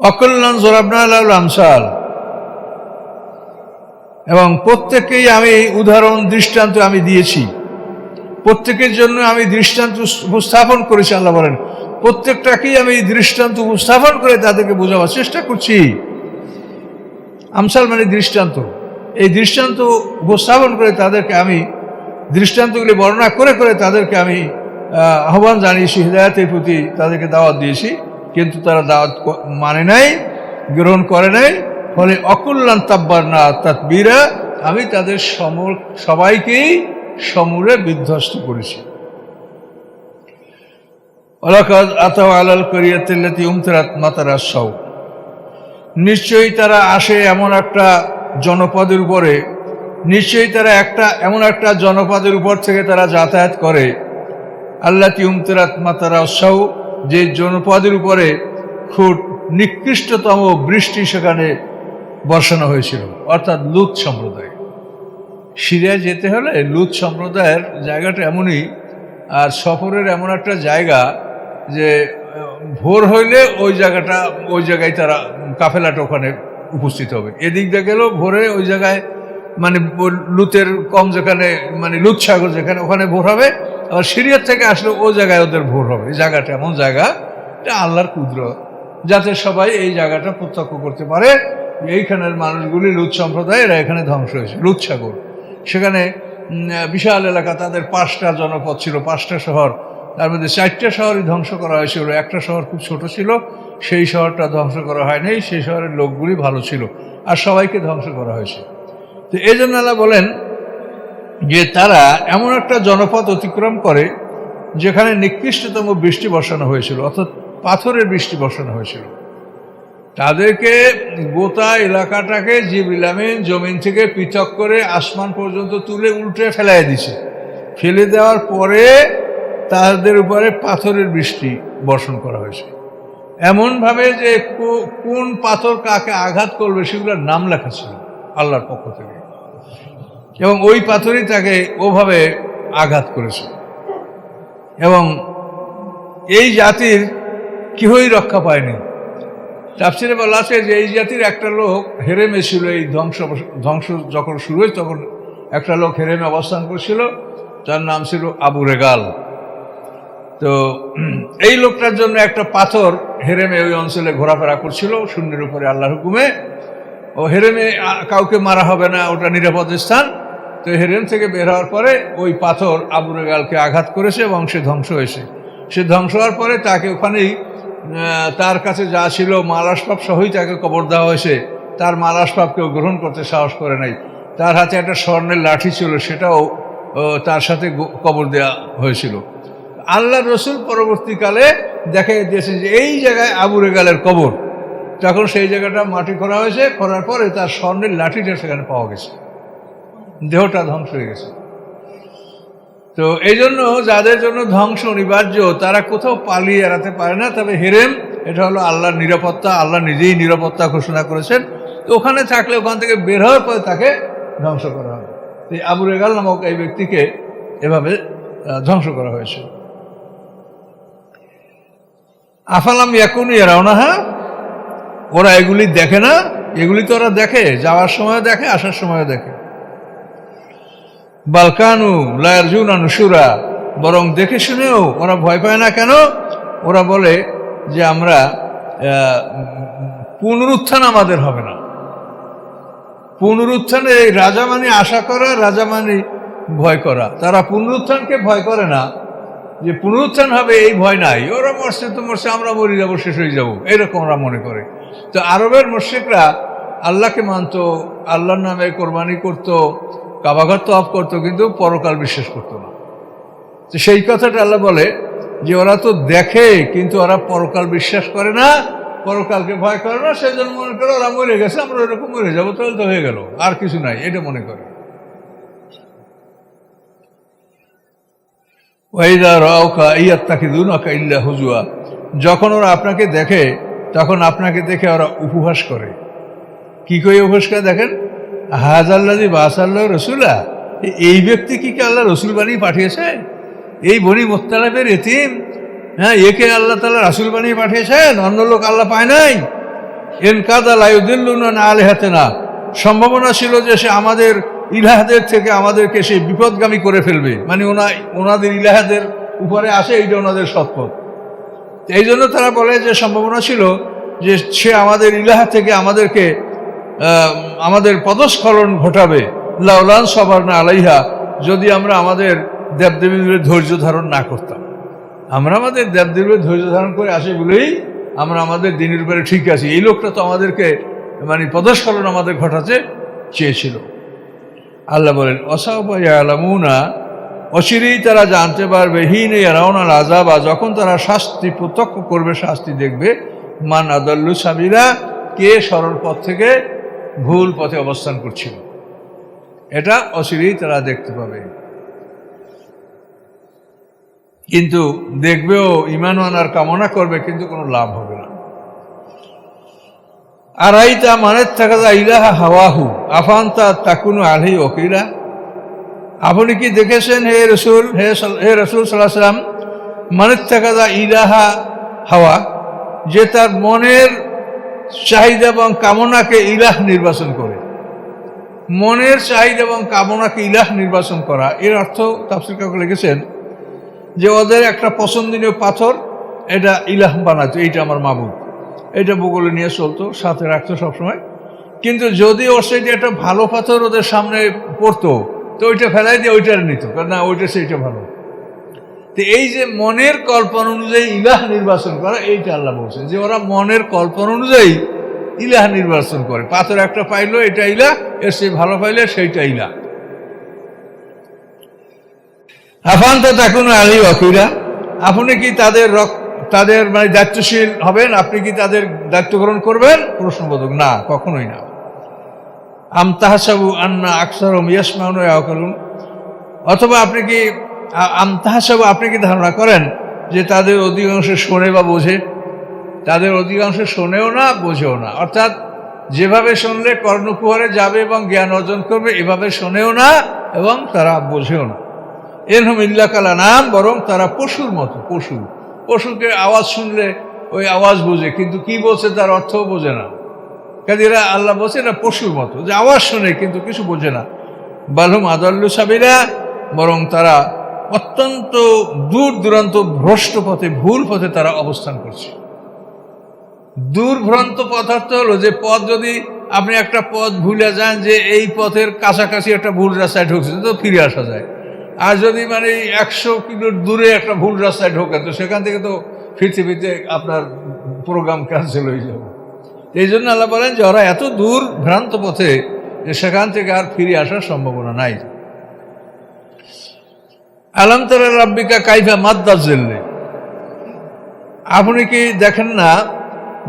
অকল্যাণ জোরাবনা আল আমসাল। এবং প্রত্যেককেই আমি উদাহরণ, দৃষ্টান্ত আমি দিয়েছি। প্রত্যেকের জন্য আমি দৃষ্টান্ত উপস্থাপন করেছি, আল্লাহ বলেন। প্রত্যেকটাকেই আমি দৃষ্টান্ত উপস্থাপন করে তাদেরকে বোঝাবার চেষ্টা করছি। আমসাল মানে দৃষ্টান্ত। এই দৃষ্টান্ত উপস্থাপন করে তাদেরকে আমি, দৃষ্টান্তগুলি বর্ণনা করে করে তাদেরকে আমি আহ্বান জানিয়েছি, হৃদায়তের প্রতি তাদেরকে দাওয়াত দিয়েছি। কিন্তু তারা দাওয়াত মানে নাই, গ্রহণ করে নাই। ফলে অকল্যাণ তাব্বার না তাতবীরা, আমি তাদের সম সবাইকেই সমূলে বিধ্বস্ত করেছি। আলাল উমতরাত মাতারা সৌ নিশ্চয়ই তারা আসে এমন একটা জনপদের উপরে, নিশ্চয়ই তারা একটা, এমন একটা জনপদের উপর থেকে তারা যাতায়াত করে। আল্লাহ তিউমতরাত মাতারা সৌ যে জনপদের উপরে খুব নিকৃষ্টতম বৃষ্টি সেখানে বর্ষানো হয়েছিল, অর্থাৎ লুত সম্প্রদায়। সিরিয়ায় যেতে হলে লুত সম্প্রদায়ের জায়গাটা এমনই, আর সফরের এমন একটা জায়গা যে, ভোর হইলে ওই জায়গাটা, ওই জায়গায় তারা কাফেলাটা ওখানে উপস্থিত হবে। এদিক দিয়ে গেলেও ভোরে ওই জায়গায় মানে লুতের কম যেখানে মানে লুত সাগর যেখানে, ওখানে ভোর হবে। আবার সিরিয়ার থেকে আসলে ওই জায়গায় ওদের ভোর হবে। এই জায়গাটা এমন জায়গা এটা আল্লাহর ক্ষুদ্র যাতে সবাই এই জায়গাটা প্রত্যক্ষ করতে পারে। এইখানের মানুষগুলি লুত সম্প্রদায়, এরা এখানে ধ্বংস হয়েছে লুত সাগর। সেখানে বিশাল এলাকা, তাদের পাঁচটা জনপদ ছিল, পাঁচটা শহর। তার মধ্যে চারটা শহরই ধ্বংস করা হয়েছিল। একটা শহর খুব ছোট ছিল, সেই শহরটা ধ্বংস করা হয়নি, সেই শহরের লোকগুলি ভালো ছিল, আর সবাইকে ধ্বংস করা হয়েছে। তো এই জন্য আল্লাহ বলেন যে তারা এমন একটা জনপদ অতিক্রম করে যেখানে নিকৃষ্টতম বৃষ্টি বসানো হয়েছিল, অর্থাৎ পাথরের বৃষ্টি বসানো হয়েছিল। তাদেরকে গোটা এলাকাটাকে জিবিলামিন জমিন থেকে পৃথক করে আসমান পর্যন্ত তুলে উল্টে ফেলাই দিছে ফেলে দেওয়ার পরে তাদের উপরে পাথরের বৃষ্টি বর্ষণ করা হয়েছে। এমনভাবে যে কোন পাথর কাকে আঘাত করবে সেগুলোর নাম লেখা ছিল আল্লাহর পক্ষ থেকে। এবং ওই পাথরই তাকে ওভাবে আঘাত করেছে। এবং এই জাতির কেহই রক্ষা পায়নি। তাফসিরে বলা আছে যে এই জাতির একটা লোক হেরেমে ছিল এই ধ্বংস ধ্বংস যখন শুরু হয়েছে, তখন একটা লোক হেরেমে অবস্থান করছিল তার নাম ছিল আবু রেগাল। তো এই লোকটার জন্য একটা পাথর হেরেমে ওই অঞ্চলে ঘোরাফেরা করছিল, শূন্যের উপরে আল্লাহর হুকুমে। ও হেরেমে কাউকে মারা হবে না, ওটা নিরাপদ স্থান। তো হেরেম থেকে বের হওয়ার পরে ওই পাথর আবু রেগালকে আঘাত করেছে এবং সে ধ্বংস হয়েছে। সে ধ্বংস হওয়ার পরে তাকে ওখানেই তার কাছে যা ছিল মাল আসবাব সহই তাকে কবর দেওয়া হয়েছে। তার মাল আসবাব কেউ গ্রহণ করতে সাহস করে নাই। তার হাতে একটা স্বর্ণের লাঠি ছিল, সেটাও তার সাথে কবর দেওয়া হয়েছিল। আল্লাহ রসুল পরবর্তীকালে দেখা দিয়েছেন যে এই জায়গায় আবু রেগালের কবর। তখন সেই জায়গাটা মাটি করা হয়েছে করার পরে তার স্বর্ণের লাঠিটা সেখানে পাওয়া গেছে। দেহটা ধ্বংস হয়ে গেছে। তো এই জন্য যাদের জন্য ধ্বংস অনিবার্য, তারা কোথাও পালিয়ে এড়াতে পারে না। তবে হেরেম, এটা হলো আল্লাহর নিরাপত্তা, আল্লাহ নিজেই নিরাপত্তা ঘোষণা করেছেন। ওখানে থাকলে, ওখান থেকে বের হওয়ার পরে তাকে ধ্বংস করা হবে। এই আবু রেগাল নামক এই ব্যক্তিকে এভাবে ধ্বংস করা হয়েছে। আফালাম ইয়াকুনি হ্যাঁ ওরা এগুলি দেখে না। এগুলি তো ওরা দেখে, যাওয়ার সময় দেখে, আসার সময় দেখে। বালকানু লায়ারজুনা নুসুরা বরং দেখে শুনেও ওরা ভয় পায় না কেন? ওরা বলে যে আমরা পুনরুত্থান আমাদের হবে না। পুনরুত্থানে এই রাজা মানে আশা করা রাজা মানে ভয় করা। তারা পুনরুত্থানকে ভয় করে না যে পুনরুত্থান হবে, এই ভয় নাই। ওরা মরছে তো মরছে, আমরা মরে যাব, শেষ হয়ে যাব। এরকম ওরা মনে করে। তো আরবের মোর্শেকরা আল্লাহকে মানতো, আল্লাহর নামে কোরবানি করতো কাবাঘর তো অফ করতো কিন্তু পরকাল বিশ্বাস করতো না। তো সেই কথাটা আল্লাহ বলে যে ওরা তো দেখে কিন্তু ওরা পরকাল বিশ্বাস করে না, পরকালকে ভয় করে না সেই জন্য মনে করে ওরা মরে গেছে, আমরা ওরকম মরে যাব, তাহলে তো হয়ে গেল, আর কিছু নাই, এটা মনে করে। ইল্লা হুজুয়া, যখন ওরা আপনাকে দেখে, তখন আপনাকে দেখে ওরা উপহাস করে। কি করে উপহাস করে দেখেন? হাজাল্লাদি বাসাল্লাহ রসুলা। এ- এই ব্যক্তি কি কি আল্লাহ রসুল বানিয়ে পাঠিয়েছে? এই বনি মোত্তালাবের এতিম হ্যাঁ একে আল্লাহ তালা রাসুল বানিয়ে পাঠিয়েছেন, অন্য লোক আল্লাহ পায় নাই। এন কাদা লাইউদ্দিল্লুন আলেহাতে না সম্ভাবনা ছিল যে সে আমাদের ইলাহাদের থেকে আমাদেরকে সে বিপদগামী করে ফেলবে। মানে ওনা, ওনাদের ইলাহাদের উপরে আসে, এইটা ওনাদের সৎপথ। এই জন্য তারা বলে যে, সম্ভাবনা ছিল যে সে আমাদের ইলাহা থেকে আমাদেরকে আমাদের পদস্খলন ঘটাবে। লাউলান সবার না আলাইহা, যদি আমরা আমাদের দেবদেবীদের ধৈর্য ধারণ না করতাম। আমরা আমাদের দেবদেবীর ধৈর্য ধারণ করে আসি বলেই আমরা আমাদের দিনের উপরে ঠিক আছি। এই লোকটা তো আমাদেরকে মানে পদস্খলন আমাদের ঘটাতে চেয়েছিল। আল্লাহ বলেন অসাবায়ালামুনা অচিরেই তারা জানতে পারবে, হিন রাওনাল আজাবা যখন তারা শাস্তি, প্রত্যক্ষ করবে, শাস্তি দেখবে, মান আদাল্লু সাবিরা কে সরল পথ থেকে ভুল পথে অবস্থান করছিল। এটা অচিরেই তারা দেখতে পাবে। কিন্তু দেখবেও ইমান আনার কামনা করবে, কিন্তু কোনো লাভ হবে না। আর আইতা মানের থাকা যা ইলাহা হাওয়াহু, আফান্তা তাকুনু আলহি ওকিলা আপনি কি দেখেছেন হে রসুল, হে হে রসুল সাল্লাহ সাল্লাম মানের থাকা যা ইলাহা হাওয়া, যে তার মনের চাহিদা এবং কামনাকে ইলাহ নির্বাচন করে। মনের চাহিদা এবং কামনাকে ইলাহ নির্বাচন করা। এর অর্থ তাফসির কাকু লিখেছেন যে, ওদের একটা পছন্দনীয় পাথর, এটা ইলাহ বানাতো, এইটা আমার মাবুদ। এটা বগলে নিয়ে চলতো, সাথে রাখতো সবসময়। কিন্তু যদি ওর সাইডে একটা ভালো পাথর ওদের সামনে পড়তো, তো ওইটা ফেলাই দিয়ে ওইটার নিত, কারণ না, ওইটা সেইটা ভালো। তো এই যে মনের কল্পনা অনুযায়ী ইলাহ নির্বাচন করা, এইটা আল্লাহ বলছেন। যে ওরা মনের কল্পনা অনুযায়ী ইলাহ নির্বাচন করে। পাথর একটা পাইলো, এটা ইলাহ, এর সে ভালো পাইলে সেইটা ইলাহ। আফান্তা তাকুন আলী ওয়াকিলা। আপনি কি তাদের তাদের মানে দায়িত্বশীল হবেন? আপনি কি তাদের দায়িত্ব গ্রহণ করবেন? প্রশ্নবোধক না, কখনোই না। আম তাহাসাবু আন্না আকসার ইয়াসমাউন অথবা আপনি কি আ- আম তাহাসাবু আপনি কি ধারণা করেন যে তাদের অধিকাংশ শোনে বা বোঝে? তাদের অধিকাংশ শোনেও না, বোঝেও না। অর্থাৎ যেভাবে শুনলে কর্ণকুহরে যাবে এবং জ্ঞান অর্জন করবে, এভাবে শোনেও না এবং তারা বোঝেও না। এরকম ইল্লাকালা নাম, বরং তারা পশুর মতো, পশু। পশুকে আওয়াজ শুনলে ওই আওয়াজ বোঝে, কিন্তু কি বলছে তার অর্থও বোঝে না। কাজে এরা আল্লাহ বলছে এটা পশুর মতো। যে আওয়াজ শোনে, কিন্তু কিছু বোঝে না। বালুম আদাল্লু সাবিরা বরং তারা অত্যন্ত দূর দূরান্ত ভ্রষ্ট পথে, ভুল পথে তারা অবস্থান করছে। দূরভ্রান্ত পদার্থ হলো যে পথ যদি আপনি একটা পথ ভুলে যান যে এই পথের কাছাকাছি একটা ভুল রাস্তায় ঢুকছে, তো ফিরে আসা যায়। আর যদি মানে একশো কিলো দূরে একটা ভুল রাস্তায় ঢোকে, তো সেখান থেকে তো ফিরতে ফিরতে আপনার প্রোগ্রাম ক্যান্সেল হয়ে যাবে। এই জন্য আল্লাহ বলেন যে ওরা এত দূর ভ্রান্ত পথে যে সেখান থেকে আর ফিরে আসার সম্ভাবনা নাই। আলম তারা রাব্বিকা কাইফা মাদ্দাস জেললে আপনি কি দেখেন না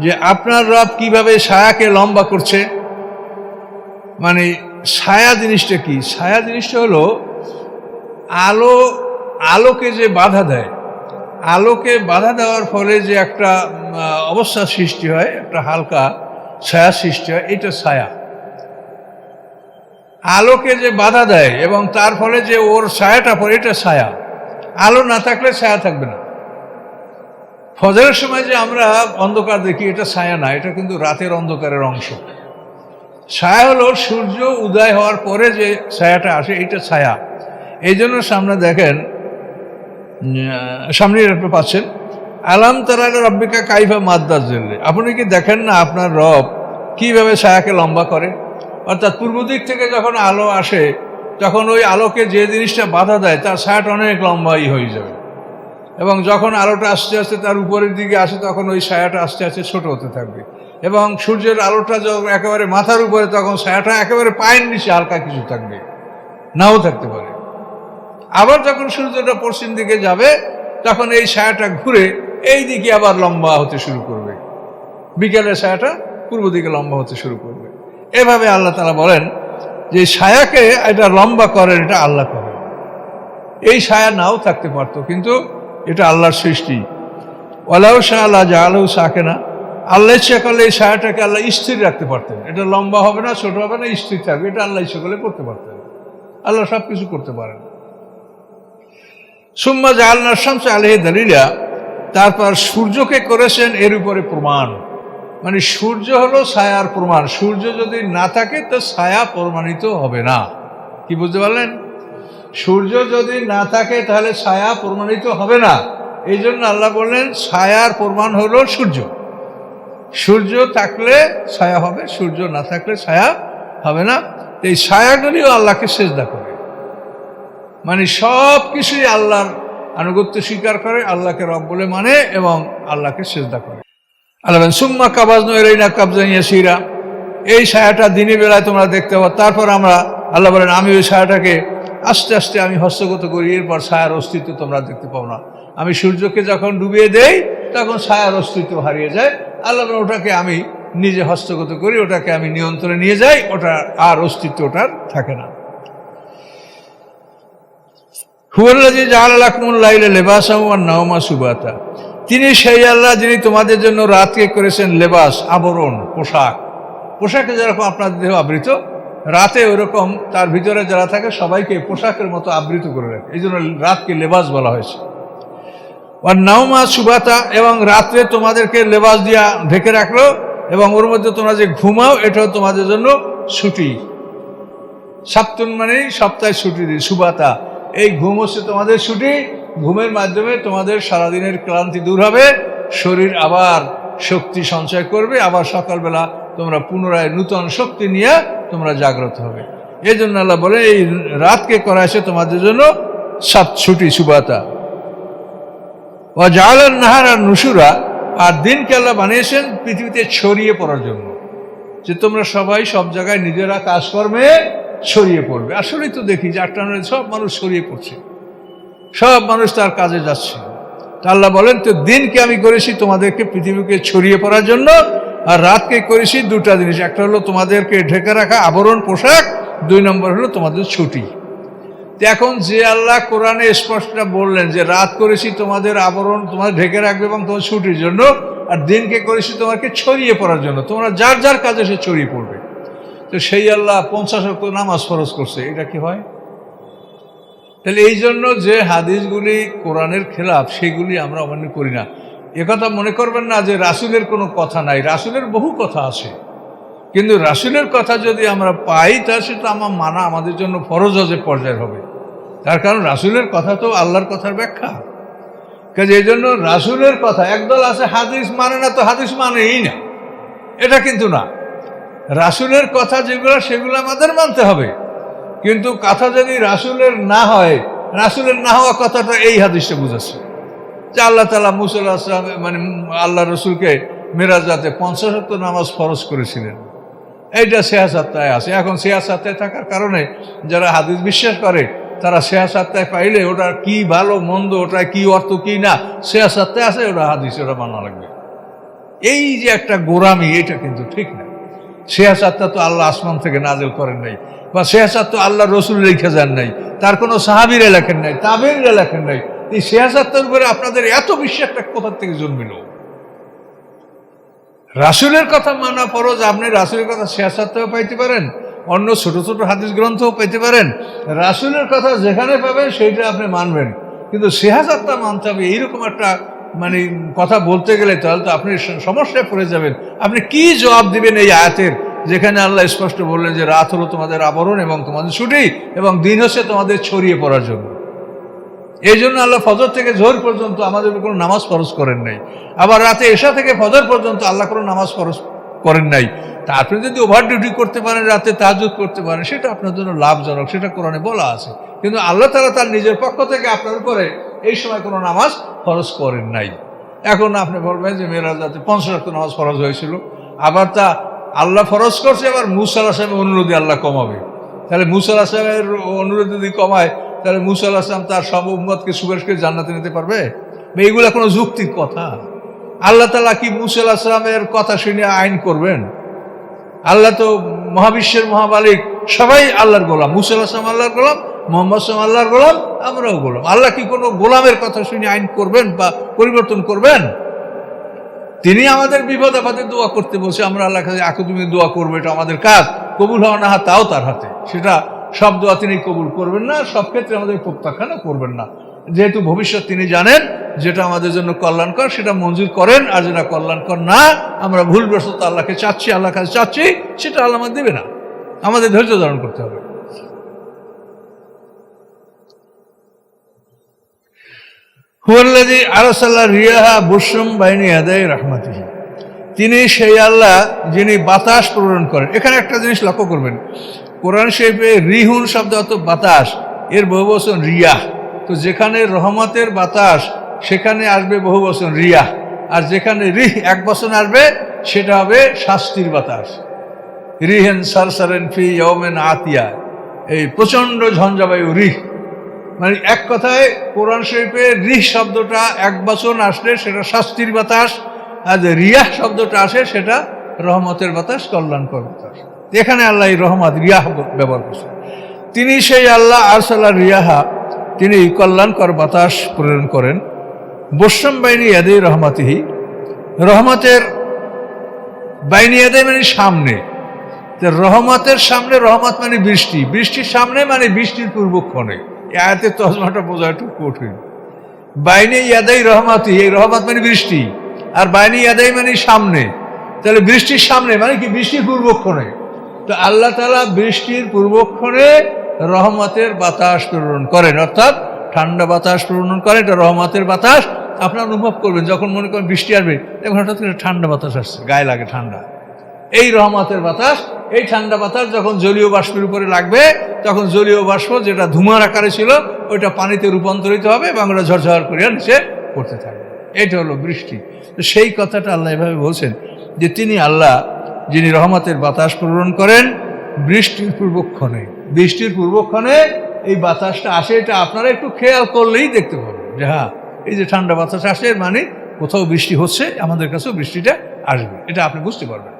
যে আপনার রব কীভাবে ছায়াকে লম্বা করছে? মানে ছায়া জিনিসটা কি? ছায়া জিনিসটা হলো আলো, আলোকে যে বাধা দেয়। আলোকে বাধা দেওয়ার ফলে যে একটা অবস্থার সৃষ্টি হয়, একটা হালকা ছায়া সৃষ্টি হয়, এটা ছায়া আলোকে যে বাধা দেয় এবং তার ফলে যে ওর ছায়াটা পড়ে, এটা ছায়া। আলো না থাকলে ছায়া থাকবে না। ফজরের সময় যে আমরা অন্ধকার দেখি, এটা ছায়া না, এটা কিন্তু রাতের অন্ধকারের অংশ। ছায়া হলো সূর্য উদয় হওয়ার পরে যে ছায়াটা আসে, এটা ছায়া। এই জন্য সামনে দেখেন সামনে আপনি পাচ্ছেন, আলাম তারা রব্বিকা কাইফা মাদ্দার জেলে আপনি কি দেখেন না আপনার রব কীভাবে ছায়াকে লম্বা করে? অর্থাৎ পূর্ব দিক থেকে যখন আলো আসে, তখন ওই আলোকে যে জিনিসটা বাধা দেয়, তার ছায়াটা অনেক লম্বাই হয়ে যাবে। এবং যখন আলোটা আস্তে আস্তে তার উপরের দিকে আসে, তখন ওই ছায়াটা আস্তে আস্তে ছোট হতে থাকবে। এবং সূর্যের আলোটা যখন একেবারে মাথার উপরে, তখন ছায়াটা একেবারে পায়ের নিচে হালকা কিছু থাকবে। নাও থাকতে পারে। আবার যখন সূর্যটা পশ্চিম দিকে যাবে, তখন এই ছায়াটা ঘুরে এই দিকে আবার লম্বা হতে শুরু করবে। বিকেলের ছায়াটা পূর্ব দিকে লম্বা হতে শুরু করবে। এভাবে আল্লাহ তালা বলেন যে ছায়াকে এটা লম্বা করেন, এটা আল্লাহ করেন। এই ছায়া নাও থাকতে পারতো, কিন্তু এটা আল্লাহর সৃষ্টি। ওলাউ শাহ আল্লাহ যা আলু সাকে না আল্লাহ ইচ্ছা করলে এই ছায়াটাকে আল্লাহ স্থির রাখতে পারতেন। এটা লম্বা হবে না, ছোট হবে না, স্থির থাকবে, এটা আল্লাহ ইচ্ছা করলে করতে পারতেন। আল্লাহ সব কিছু করতে পারেন। সুম্মা জাহালনার শামসে আলহি দালিলা, তারপর সূর্যকে করেছেন এর উপরে প্রমাণ। মানে সূর্য হলো ছায়ার প্রমাণ। সূর্য যদি না থাকে, তো ছায়া প্রমাণিত হবে না। কি বুঝতে পারলেন? সূর্য যদি না থাকে, তাহলে ছায়া প্রমাণিত হবে না। এই জন্য আল্লাহ বললেন, ছায়ার প্রমাণ হলো সূর্য। সূর্য থাকলে ছায়া হবে, সূর্য না থাকলে ছায়া হবে না। এই ছায়াগুলিও আল্লাহকে সেজদা করে। মানে সব কিছুই আল্লাহর আনুগত্য স্বীকার করে, আল্লাহকে রব বলে মানে এবং আল্লাহকে সেজদা করে। আল্লাহ সুম্মা কাবাজ নৈরাইনা কাবজানিয়া সিরা এই ছায়াটা দিনের বেলায় তোমরা দেখতে পাবো তারপর আমরা আল্লাহ বলেন আমি ওই ছায়াটাকে আস্তে আস্তে আমি হস্তগত করি এরপর ছায়ার অস্তিত্ব তোমরা দেখতে পাও না। আমি সূর্যকে যখন ডুবিয়ে দেই তখন ছায়ার অস্তিত্ব হারিয়ে যায়। আল্লাহ বলেন, ওটাকে আমি নিজে হস্তগত করি ওটাকে আমি নিয়ন্ত্রণে নিয়ে যাই ওটা আর অস্তিত্ব ওটার থাকে না। হুয়াল্লাজি জাহালাকুমুল লাইলে লেবাসাউ আর নাওমা সুবাতা। তিনি সেই আল্লাহ যিনি তোমাদের জন্য রাতকে করেছেন লেবাস, আবরণ, পোশাক। পোশাকে যেরকম আপনার দেহ আবৃত, রাতে ওরকম তার ভিতরে যারা থাকে সবাইকে পোশাকের মতো আবৃত করে রাখে। এই জন্য রাতকে লেবাস বলা হয়েছে। আর নাওমা সুবাতা, এবং রাত্রে তোমাদেরকে লেবাস দিয়া ঢেকে রাখল, এবং ওর মধ্যে তোমরা যে ঘুমাও, এটাও তোমাদের জন্য ছুটি। সাপ্তুন মানে সপ্তাহে ছুটি দিই সুবাতা। এই ঘুম হচ্ছে তোমাদের ছুটি ঘুমের মাধ্যমে তোমাদের সারাদিনের ক্লান্তি দূর হবে, শরীর আবার শক্তি সঞ্চয় করবে, আবার সকালবেলা তোমরা পুনরায় নূতন শক্তি নিয়ে তোমরা জাগ্রত হবে। এই জন্য আল্লাহ বলে, এই রাতকে করা হয়েছে তোমাদের জন্য সাত ছুটি সুবাতা। ও জালান নাহার আর নুসুরা আর দিনকে আল্লাহ বানিয়েছেন পৃথিবীতে ছড়িয়ে পড়ার জন্য। যে তোমরা সবাই সব জায়গায় নিজেরা কাজকর্মে ছড়িয়ে পড়বে। আসলেই তো দেখি যে আটটা সব মানুষ ছড়িয়ে পড়ছে। সব মানুষ তার কাজে যাচ্ছে। আল্লাহ বলেন, তো দিনকে আমি করেছি তোমাদেরকে, পৃথিবীকে ছড়িয়ে পড়ার জন্য, আর রাতকে করেছি দুটা জিনিস। একটা হলো তোমাদেরকে ঢেকে রাখা আবরণ পোশাক, দুই নম্বর হলো তোমাদের ছুটি। এখন যে আল্লাহ কোরআনে স্পষ্ট বললেন যে, রাত করেছি তোমাদের আবরণ, তোমাদের ঢেকে রাখবে এবং তোমার ছুটির জন্য, আর দিনকে করেছি তোমাকে ছড়িয়ে পড়ার জন্য। তোমরা যার যার কাজে সে ছড়িয়ে পড়বে। তো সেই আল্লাহ পঞ্চাশ নামাজ ফরজ করছে। এটা কি হয়? তাহলে এই জন্য যে হাদিসগুলি কোরআনের খেলাফ, সেগুলি আমরা অমান্য করি না। একথা মনে করবেন না যে রাসুলের কোনো কথা নাই, রাসুলের বহু কথা আছে। কিন্তু রাসুলের কথা যদি আমরা পাই, তা সেটা আমার মানা আমাদের জন্য ফরজ হজে পর্যায়ের হবে। তার কারণ রাসুলের কথা তো আল্লাহর কথার ব্যাখ্যা। কাজে এই জন্য রাসুলের কথা, একদল আছে, হাদিস মানে না তো হাদিস মানেই না। এটা কিন্তু না। রাসুলের কথা যেগুলো, সেগুলো আমাদের মানতে হবে। কিন্তু কথা যদি রাসুলের না হয়, রাসুলের না হওয়া কথাটা এই হাদিসে বুঝাচ্ছে। যে আল্লাহ তালা মুসল আসলাম মানে আল্লাহ রসুলকে মেরাজাতে পঞ্চাশত্ব নামাজ ফরজ করেছিলেন। এইটা সেহাসাত্তায় আছে। এখন সেহাসাত্তায় থাকার কারণে যারা হাদিস বিশ্বাস করে, তারা সেহাসাত্তায় পাইলে ওটা কি ভালো, মন্দ, ওটা কি অর্থ, কি না সেহাসাত্তায় আছে, ওটা হাদিস ওটা মানা লাগবে। এই যে একটা গোরামি এটা কিন্তু ঠিক না। সেহাসাত্তা তো আল্লাহ আসমান থেকে নাজেল করেন নাই বা সেহাসাত তো আল্লাহ রসুল রেখে যান নাই। তার কোনো সাহাবিরা লেখেন নাই তাবেরা লেখেন নাই। এই সেহাসাত্তার উপরে আপনাদের এত বিশ্বাসটা কোথার থেকে জন্মিল? রাসুলের কথা মানা ফরজ, আপনি রাসুলের কথা শেয়াসাত্তেও পাইতে পারেন, অন্য ছোট ছোট হাদিস গ্রন্থও পাইতে পারেন। রাসুলের কথা যেখানে পাবেন, সেইটা আপনি মানবেন। কিন্তু সেহাসাত্তা মানতে হবে, এইরকম একটা মানে কথা বলতে গেলে তাহলে তো আপনি সমস্যায় পড়ে যাবেন। আপনি কি জবাব দিবেন এই আয়াতের? যেখানে আল্লাহ স্পষ্ট বললেন যে, রাত হলো তোমাদের আবরণ এবং তোমাদের ছুটি এবং দিন হচ্ছে তোমাদের ছড়িয়ে পড়ার জন্য। এই জন্য আল্লাহ ফজর থেকে জোর পর্যন্ত আমাদের কোনো নামাজ ফরজ করেন নাই। আবার রাতে এসা থেকে ফজর পর্যন্ত আল্লাহ কোনো নামাজ ফরজ করেন নাই। তা আপনি যদি ওভার ডিউটি করতে পারেন, রাতে তাজুদ করতে পারেন, সেটা আপনার জন্য লাভজনক, সেটা কোরআনে বলা আছে। কিন্তু আল্লাহ তালা তার নিজের পক্ষ থেকে আপনার উপরে এই সময় কোনো নামাজ ফরজ করেন নাই। এখন আপনি বলবেন যে মেয়েরা যাতে পঞ্চাশ নামাজ ফরজ হয়েছিল। আবার তা আল্লাহ ফরজ করছে, আবার মুসাল আসলামের অনুরোধে আল্লাহ কমাবে। তাহলে মুসাল আসলামের অনুরোধ যদি কমায়, তাহলে মুসাল আসলাম তার সব উম্মতকে সুবেশ করে জান্নাতে নিতে পারবে? এইগুলো কোনো যুক্তির কথা। আল্লাহ তালা কি মুসাল আসলামের কথা শুনে আইন করবেন? আল্লাহ তো মহাবিশ্বের মহামালিক, সবাই আল্লাহর গোলাম। মুসাল আসলাম আল্লাহর গোলাম মোহাম্মদ আসলাম আল্লাহর গোলাম, আমরাও গোলাম। আল্লাহ কি কোনো গোলামের কথা শুনে আইন করবেন বা পরিবর্তন করবেন? তিনি আমাদের বিপদ আপদে দোয়া করতে বলছে, আমরা আল্লাহ কাছে আকে তুমি দোয়া করবে, এটা আমাদের কাজ। কবুল হওয়া না তাও তার হাতে। সেটা সব দোয়া তিনি কবুল করবেন না, সব ক্ষেত্রে আমাদের প্রত্যাখ্যানও করবেন না। যেহেতু ভবিষ্যৎ তিনি জানেন, যেটা আমাদের জন্য কল্যাণকর, সেটা মঞ্জুর করেন, আর যেটা কল্যাণকর না, আমরা ভুলগ্রস্ত আল্লাহকে চাচ্ছি আল্লাহ কাছে চাচ্ছি, সেটা আল্লাহ দেবে না। আমাদের ধৈর্য ধারণ করতে হবে। হুয়াল্লাদি আরসাল্লাহ রিয়াহা বুসুম বাইনি আদায় রহমাতিহি। তিনি সেই আল্লাহ যিনি বাতাস প্রেরণ করেন। এখানে একটা জিনিস লক্ষ্য করবেন। কোরআন শরীফে রিহুন শব্দ অত বাতাস, এর বহু বচন রিয়াহ। তো যেখানে রহমতের বাতাস, সেখানে আসবে বহু বচন রিয়াহ। আর যেখানে রিহ এক বচন আসবে, সেটা হবে শাস্তির বাতাস। রিহেন সারসারেন ফি ইয়মেন আতিয়া। এই প্রচণ্ড ঝঞ্ঝাবায়ু রিহ। মানে এক কথায় কোরআন শরীফে রিহ শব্দটা এক বচন আসলে সেটা শাস্তির বাতাস, আর যে রিয়াহ শব্দটা আসে সেটা রহমতের বাতাস, কল্যাণকর বাতাস। এখানে আল্লাহ রহমত, রিয়াহ ব্যবহার করছেন তিনি সেই আল্লাহ আরসাল্লাহ রিয়াহা, তিনি কল্যাণকর বাতাস প্রেরণ করেন। বৈষ্ণব বাহিনী এদে রহমতিহি। রহমতের বাইনি এদে মানে সামনে। রহমতের সামনে রহমত মানে বৃষ্টি। বৃষ্টির সামনে মানে বৃষ্টির পূর্বক্ষণে। এতে তসমাটা বোঝা একটু কঠিন। বাইনে ইয়াদাই রহমতি, এই রহমত মানে বৃষ্টি। আর বাইনে ইয়াদাই মানে সামনে। তাহলে বৃষ্টির সামনে মানে কি? বৃষ্টির পূর্বক্ষণে। তো আল্লাহ তালা বৃষ্টির পূর্বক্ষণে রহমতের বাতাস প্রেরণ করেন। অর্থাৎ ঠান্ডা বাতাস প্রেরণ করেন এটা রহমতের বাতাস। আপনারা অনুভব করবেন, যখন মনে করেন বৃষ্টি আসবে, তখন হঠাৎ করে ঠান্ডা বাতাস আসছে, গায়ে লাগে ঠান্ডা। এই রহমতের বাতাস এই ঠান্ডা বাতাস যখন জলীয় বাষ্পের উপরে লাগবে, তখন জলীয় বাষ্প যেটা ধুমার আকারে ছিল, ওইটা পানিতে রূপান্তরিত হবে এবং ওটা ঝরঝর করে নিচে পড়তে থাকবে। এটা হলো বৃষ্টি। তো সেই কথাটা আল্লাহ এভাবে বলছেন যে তিনি আল্লাহ, যিনি রহমতের বাতাস প্রেরণ করেন, বৃষ্টির পূর্বক্ষণে। বৃষ্টির পূর্বক্ষণে এই বাতাসটা আসে, এটা আপনারা একটু খেয়াল করলেই দেখতে পাবেন যে হ্যাঁ এই যে ঠান্ডা বাতাস আসে মানে কোথাও বৃষ্টি হচ্ছে, আমাদের কাছেও বৃষ্টিটা আসবে। এটা আপনি বুঝতে পারবেন।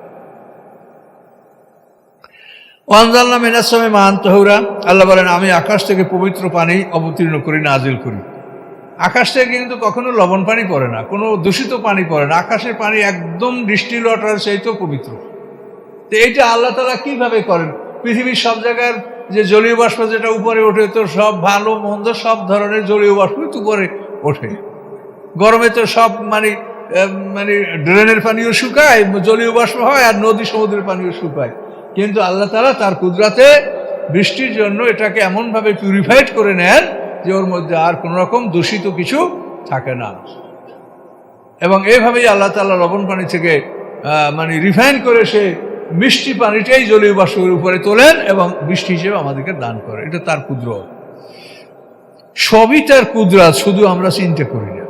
ওয়ানজাল্লা মেনাসমে মান তহুরা আল্লাহ বলেন, আমি আকাশ থেকে পবিত্র পানি অবতীর্ণ করি, নাজিল করি। আকাশ থেকে কিন্তু কখনো লবণ পানি পড়ে না, কোনো দূষিত পানি পড়ে না। আকাশের পানি একদম ডিস্টিল ওয়াটার তো পবিত্র। তো এইটা আল্লাহ তালা কীভাবে করেন? পৃথিবীর সব জায়গার যে জলীয় বাষ্প যেটা উপরে ওঠে, তো সব ভালো, মন্দ, সব ধরনের জলীয় বাষ্প তো উপরে ওঠে। গরমে তো সব মানে মানে ড্রেনের পানিও শুকায়, জলীয় বাষ্প হয়, আর নদী সমুদ্রের পানিও শুকায়। কিন্তু আল্লাহ তালা তার কুদরাতে বৃষ্টির জন্য এটাকে এমনভাবে পিউরিফাইড করে নেন যে ওর মধ্যে আর কোনো রকম দূষিত কিছু থাকে না। এবং এইভাবেই আল্লাহ তাল্লাহ লবণ পানি থেকে মানে রিফাইন করে সে মিষ্টি পানিটাই জলীয় বাষ্পের উপরে তোলেন এবং বৃষ্টি হিসেবে আমাদেরকে দান করে। এটা তার কুদ্র সবই তার কুদরাত, শুধু আমরা চিন্তা করি না।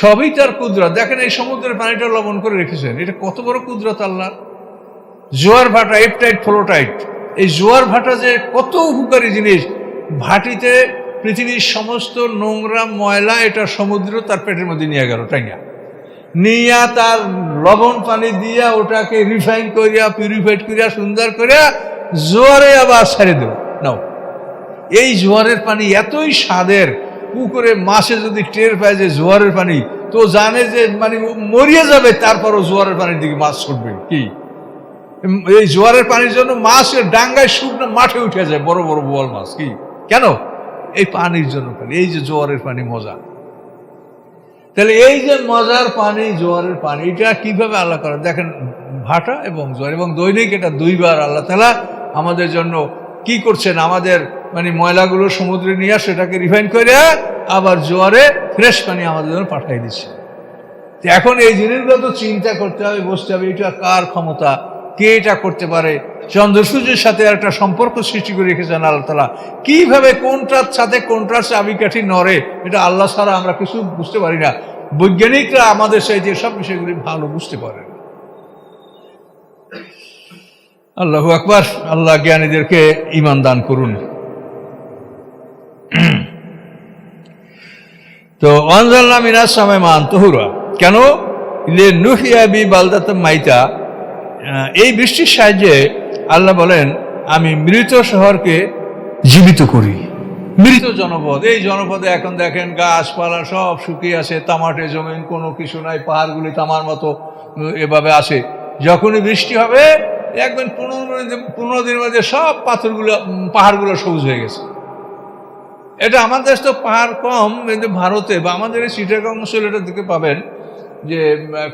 সবই তার কুদরত। দেখেন এই সমুদ্রের পানিটা লবণ করে রেখেছেন। এটা কত বড় কুদরত আল্লাহ জোয়ার ভাটা, এপটাইট, ফ্লোটাইট। এই জোয়ার ভাটা যে কত উপকারী জিনিস, ভাটিতে পৃথিবীর সমস্ত নোংরা ময়লা এটা সমুদ্র তার পেটের মধ্যে নিয়ে গেল না? নিয়া তার লবণ পানি দিয়া ওটাকে রিফাইন করিয়া, পিউরিফাইড করিয়া, সুন্দর করিয়া জোয়ারে আবার ছেড়ে দেব নাও। এই জোয়ারের পানি এতই স্বাদের, পুকুরে মাসে যদি টের পায় যে জোয়ারের পানি, তো জানে যে মানে মরিয়ে যাবে, তারপরও জোয়ারের পানির দিকে মাছ ছুটবে। কি? এই জোয়ারের পানির জন্য মাছ ডাঙ্গায় শুকনো মাঠে উঠে যায় বড় বড় বোয়াল মাছ, কি? কেন? এই পানির জন্য খালি, এই যে জোয়ারের পানি মজা। তাহলে এই যে মজার পানি, জোয়ারের পানি, এটা কীভাবে আল্লাহ করে দেখেন, ভাটা এবং জোয়ার, এবং দৈনিক এটা দুইবার আল্লাহ তালা আমাদের জন্য কি করছেন? আমাদের মানে ময়লাগুলো সমুদ্রে নিয়ে সেটাকে রিফাইন করে আবার জোয়ারে ফ্রেশ পানি আমাদের জন্য পাঠিয়ে দিচ্ছে। এখন এই জিনিসগুলো তো চিন্তা করতে হবে বসতে হবে, এটা কার ক্ষমতা? কে এটা করতে পারে? চন্দ্র সূর্যের সাথে একটা সম্পর্ক সৃষ্টি করে রেখেছেন আল্লাহ তালা কীভাবে কোনটার সাথে কোনটার চাবিকাঠি নড়ে, এটা আল্লাহ ছাড়া আমরা কিছু বুঝতে পারি না। বৈজ্ঞানিকরা আমাদের সেই যে সব বিষয়গুলি ভালো বুঝতে পারেন। আল্লাহ আকবার, আল্লাহ জ্ঞানীদেরকে ইমান দান করুন। তো অনজাল্লা মিনাস সময় মান তহুরা। কেন? নুহিয়াবি বালদাত মাইতা। এই বৃষ্টির সাহায্যে আল্লাহ বলেন, আমি মৃত শহরকে জীবিত করি। মৃত জনপদ, এই জনপদে এখন দেখেন গাছপালা সব শুকিয়ে আছে, তামাটে জমিন, কোনো কিছু নাই, পাহাড়গুলি তামার মতো এভাবে আসে যখনই বৃষ্টি হবে একদম পনেরো পনেরো দিনের মধ্যে সব পাথরগুলো পাহাড়গুলো সবুজ হয়ে গেছে। এটা আমাদের দেশ তো পাহাড় কম, কিন্তু ভারতে বা আমাদের এই চিটাগং অঞ্চল এটা দিকে পাবেন যে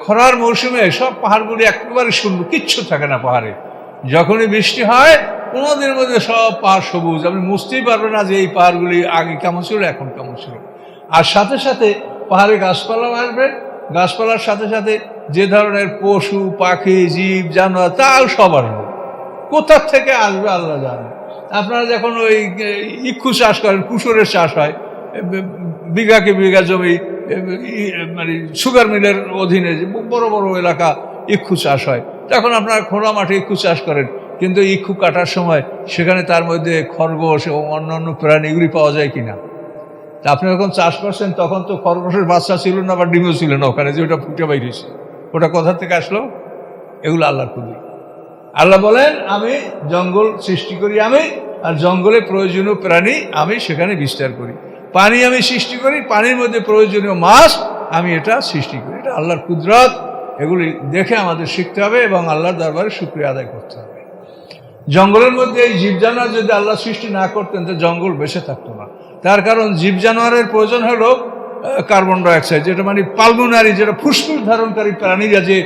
খরার মৌসুমে সব পাহাড়গুলি একেবারে শূন্য, কিচ্ছু থাকে না পাহাড়ে। যখনই বৃষ্টি হয় পনেরো দিনের মধ্যে সব পাহাড় সবুজ। আপনি বুঝতেই পারবেন না যে এই পাহাড়গুলি আগে কেমন ছিল, এখন কেমন ছিল। আর সাথে সাথে পাহাড়ে গাছপালাও আসবে। গাছপালার সাথে সাথে যে ধরনের পশু, পাখি, জীব, জানোয়ার তাও সব আসবে। কোথার থেকে আসবে আল্লাহ জানে। আপনারা যখন ওই ইক্ষু চাষ করেন, কুসুরের চাষ হয় বিঘাকে বিঘা জমি মানে সুগার মিলের অধীনে যে বড় বড় এলাকা ইক্ষু চাষ হয়। তখন আপনারা খোলা মাঠে ইক্ষু চাষ করেন, কিন্তু ইক্ষু কাটার সময় সেখানে তার মধ্যে খরগোশ এবং অন্যান্য প্রাণীগুলি পাওয়া যায় কিনা। তা আপনি যখন চাষ করছেন, তখন তো খরগোশের বাচ্চা ছিল না বা ডিমও ছিল না ওখানে যে ওটা ফুটে বাইরেছে। ওটা কোথা থেকে আসলো? এগুলো আল্লাহর কুদরত। আল্লাহ বলেন, আমি জঙ্গল সৃষ্টি করি আমি, আর জঙ্গলে প্রয়োজনীয় প্রাণী আমি সেখানে বিস্তার করি। পানি আমি সৃষ্টি করি, পানির মধ্যে প্রয়োজনীয় মাছ আমি এটা সৃষ্টি করি। এটা আল্লাহর কুদরত, এগুলি দেখে আমাদের শিখতে হবে এবং আল্লাহর দরবারে শুক্রিয়া আদায় করতে হবে। জঙ্গলের মধ্যে এই জীব জানোয়ার যদি আল্লাহ সৃষ্টি না করতেন, তো জঙ্গল বেঁচে থাকতো না। তার কারণ জীব জানোয়ারের প্রয়োজন হলো কার্বন ডাইঅক্সাইড, যেটা মানে পালমোনারি, যেটা ফুসফুস ধারণকারী প্রাণীরা যে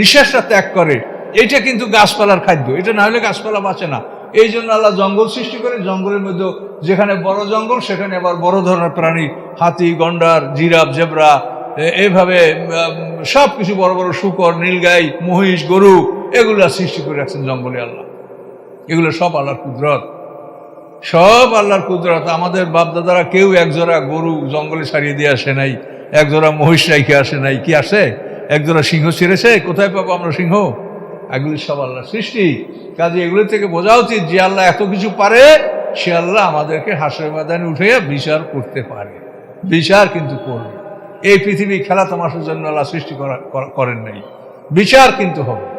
নিঃশ্বাসটা ত্যাগ করে, এইটা কিন্তু গাছপালার খাদ্য। এটা না হলে গাছপালা বাঁচে না। এই জন্য আল্লাহ জঙ্গল সৃষ্টি করে জঙ্গলের মধ্যে যেখানে বড় জঙ্গল, সেখানে আবার বড় ধরনের প্রাণী, হাতি, গন্ডার, জিরাফ, জেবরা, এ- এইভাবে সব কিছু বড় বড় শুকর, নীলগাই, মহিষ, গরু, এগুলো সৃষ্টি করে রাখছেন জঙ্গলে আল্লাহ। এগুলো সব আল্লাহর কুদরত। সব আল্লাহর কুদরত। আমাদের বাপদাদারা কেউ একজোড়া গরু জঙ্গলে ছাড়িয়ে দিয়ে আসে নাই, একজোড়া মহিষ রাইখে আসে নাই। কি আসে? একজোড়া সিংহ ছেড়েছে? কোথায় পাবো আমরা সিংহ? এগুলি সব আল্লাহ সৃষ্টি। কাজে এগুলি থেকে বোঝা উচিত যে আল্লাহ এত কিছু পারে, সে আল্লাহ আমাদেরকে হাসের ময়দানে উঠে বিচার করতে পারে। বিচার কিন্তু করবে। এই পৃথিবী খেলা তামাশার জন্য আল্লাহ সৃষ্টি করা করা- করেন নাই। বিচার কিন্তু হবে।